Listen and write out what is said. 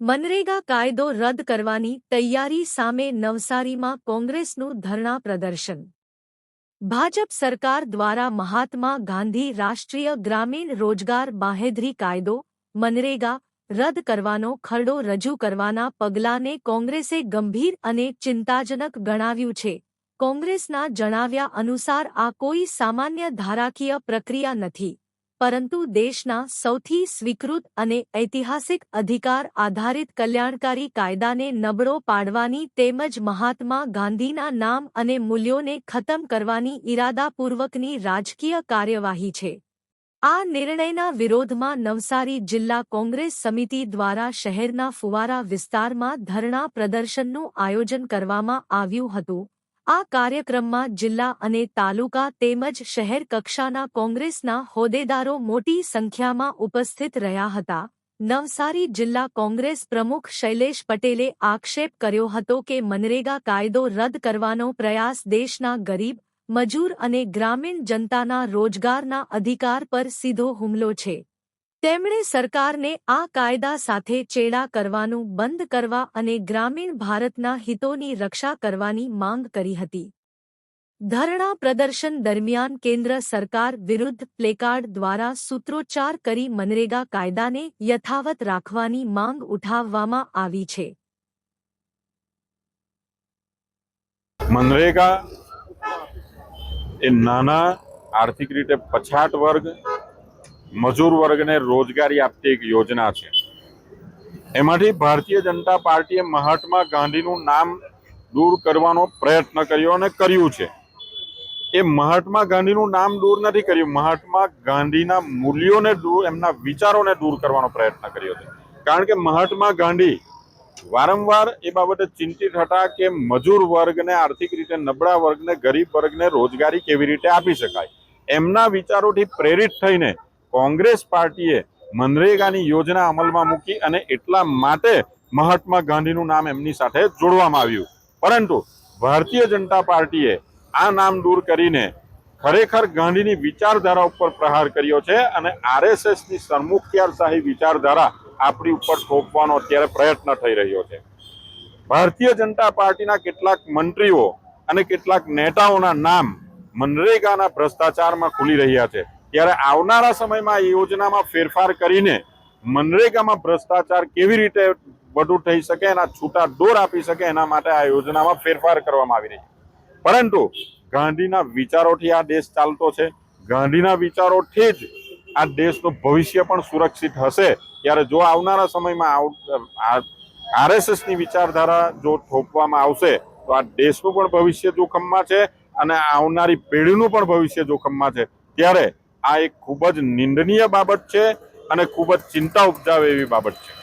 મનરેગા કાયદો રદ કરવાની તૈયારી સામે નવસારીમાં કોંગ્રેસનું ધરણા પ્રદર્શન. ભાજપ સરકાર દ્વારા મહાત્મા ગાંધી રાષ્ટ્રીય ગ્રામીણ રોજગાર બાહેધરી કાયદો, મનરેગા, રદ કરવાનો ખરડો રજૂ કરવાના પગલાંને કોંગ્રેસે ગંભીર અને ચિંતાજનક ગણાવ્યું છે. કોંગ્રેસના જણાવ્યા અનુસાર આ કોઈ સામાન્ય ધારાકીય પ્રક્રિયા નથી. પરંતુ દેશના સૌથી સ્વીકૃત અને ઐતિહાસિક અધિકાર આધારિત કલ્યાણકારી કાયદાને નબળો પાડવાની તેમજ મહાત્મા ગાંધીના નામ અને મૂલ્યોને ખતમ કરવાની ઇરાદાપૂર્વકની રાજકીય કાર્યવાહી છે. આ નિર્ણયના વિરોધમાં નવસારી જિલ્લા કોંગ્રેસ સમિતિ દ્વારા શહેરના ફુવારા વિસ્તારમાં ધરણા પ્રદર્શનનું આયોજન કરવામાં આવ્યું હતું. આ કાર્યક્રમમાં જિલ્લા અને તાલુકા તેમજ શહેર કક્ષાના કોંગ્રેસના હોદ્દેદારો મોટી સંખ્યામાં ઉપસ્થિત રહ્યા હતા. નવસારી જિલ્લા કોંગ્રેસ પ્રમુખ શૈલેષ પટેલે આક્ષેપ કર્યો હતો કે મનરેગા કાયદો રદ કરવાનો પ્રયાસ દેશના ગરીબ, મજૂર અને ગ્રામીણ જનતાના રોજગારના અધિકાર પર સીધો હુમલો છે. તેમણે સરકારને આ કાયદા સાથે ચેડા કરવાનું બંધ કરવા અને ગ્રામીણ ભારતના હિતોની રક્ષા કરવાની માંગ કરી હતી. ધરણા પ્રદર્શન દરમિયાન કેન્દ્ર સરકાર વિરુદ્ધ પ્લેકાર્ડ દ્વારા સૂત્રોચ્ચાર કરી મનરેગા કાયદાને યથાવત રાખવાની માંગ ઉઠાવવામાં આવી છે. મનરેગા એ નાના આર્થિક રીતે પછાત વર્ગ મજૂર વર્ગને રોજગારી આપતી એક યોજના છે. એમાંથી ભારતીય જનતા પાર્ટીએ મહાત્મા ગાંધીનું નામ દૂર કરવાનો પ્રયત્ન કર્યો અને કર્યું છે. એ મહાત્મા ગાંધીનું નામ દૂર નથી કર્યું. મહાત્મા ગાંધીના મૂલ્યોને દૂર, એમના વિચારોને દૂર કરવાનો પ્રયત્ન કર્યો છે. કારણ કે મહાત્મા ગાંધી વારંવાર એ બાબતે ચિંતિત હતા કે મજૂર વર્ગને આર્થિક રીતે નબળા વર્ગને ગરીબ વર્ગને રોજગારી કેવી રીતે આપી શકાય? એમના વિચારોથી પ્રેરિત થઈને કોંગ્રેસ પાર્ટીએ મનરેગાની યોજના અમલમાં મૂકી અને એટલા માટે મહાત્મા ગાંધીનું નામ એમની સાથે જોડવામાં આવ્યું. પરંતુ ભારતીય જનતા પાર્ટીએ આ નામ દૂર કરીને ખરેખર ગાંધીની વિચારધારા ઉપર પ્રહાર કર્યો છે અને આરએસએસની સરમુખત્યારશાહી વિચારધારા આપણી ઉપર થોપવાનો અત્યારે પ્રયત્ન થઈ રહ્યો છે. ભારતીય જનતા પાર્ટીના કેટલાક મંત્રીઓ અને કેટલાક નેતાઓના નામ મનરેગાના ભ્રષ્ટાચારમાં ખુલી રહ્યા છે. ત્યારે આવનારા સમયમાં આ યોજનામાં ફેરફાર કરીને મનરેગામાં ભ્રષ્ટાચાર કેવી રીતે વધુ થઈ શકે, એના છૂટા દોર આપી શકે, એના માટે આ યોજનામાં ફેરફાર કરવામાં આવી રહી પરંતુ ગાંધીના વિચારોથી આ દેશ ચાલતો છે. ગાંધીના વિચારોથી જ આ દેશનું ભવિષ્ય પણ સુરક્ષિત હશે. ત્યારે જો આવનારા સમયમાં આરએસએસની વિચારધારા જો થોપવામાં આવશે, તો આ દેશનું પણ ભવિષ્ય જોખમમાં છે અને આવનારી પેઢીનું પણ ભવિષ્ય જોખમમાં છે. ત્યારે આ એક ખૂબ જ નિંદનીય બાબત છે અને ખૂબ જ ચિંતા ઉપજાવે એવી બાબત છે.